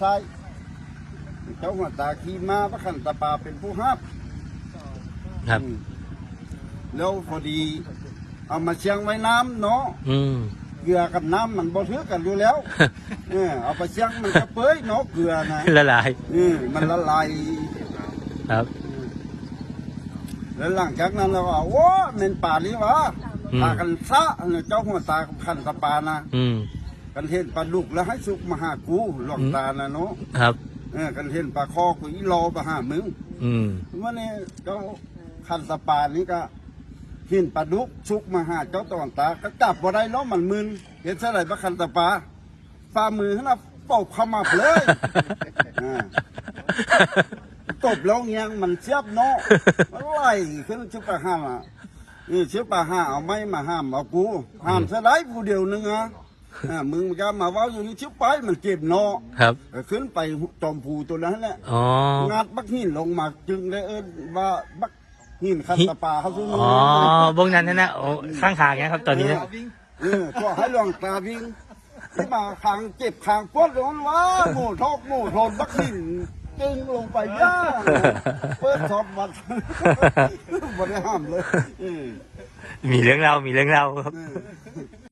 ใช่เจ้าหัวตาขี่มาพระขันตะปาเป็นผู้ฮับครับอืมแล้วพอดี เอามาเชียงไว้น้ำเนาะอืม เกลือกับน้ำมันบ่ถือกันอยู่แล้ว เออเอาไปเชียงมันก็เปื่อยเนาะเกลือนะละลายเออมันละลาย ครับ แล้วหลังจากนั้นเราก็โอ้เมนป่านี้วะอืม พากันซะเนี่ยเจ้าหัวตาขันตะปานะ อืม กันเห็นปลาดุกแล้วให้สุกมาหากูหลวงตานะเนาะครับเออกันเห็นปลาคอกูอีรอมาหามึงอืมวันนี้เจ้าขันตะปานี่ก็เห็นปลาดุกสุกมาหาเจ้าตะวันตา ก็จับบ่ได้เนาะมันมึนเห็นเท่าไหร่ปลาขันตะปาฝ่ามือขนาดเป่าขมับเลยอ่าตบแล้วเงี้ยงมันเสียบเนาะมันไล่ขึ้นชื่อปลาห้ามอะนี่ชื่อปลาห้าเอาไม้มาห้ามเอากูห้ามซะได้กูเดียวนึงอะ อ่ามึงก็มาเว่าอยู่นี่ชื่อไปมันเจ็บเนาะครับก็ขึ้นไปจอมผูตัวนั้นแหละอ๋อ งัดบักหินลงมาจึงได้เอิ้นว่าบักหินคันตะปาเขาซื้ออ๋อวงนั้นนั่นนะโอ้ข้างทางเนี้ยครับตอนนี้นะเออก็ให้หลวงตาวิ่งที่มาคางเจ็บคางปวดร้อนว่าหมูทอกหมูทนบักหินจึงลงไปย่างเปิดสอบวัดบ่ได้ห้ามเลยเออมีเรื่องเล่ามีเรื่องเล่าครับเออ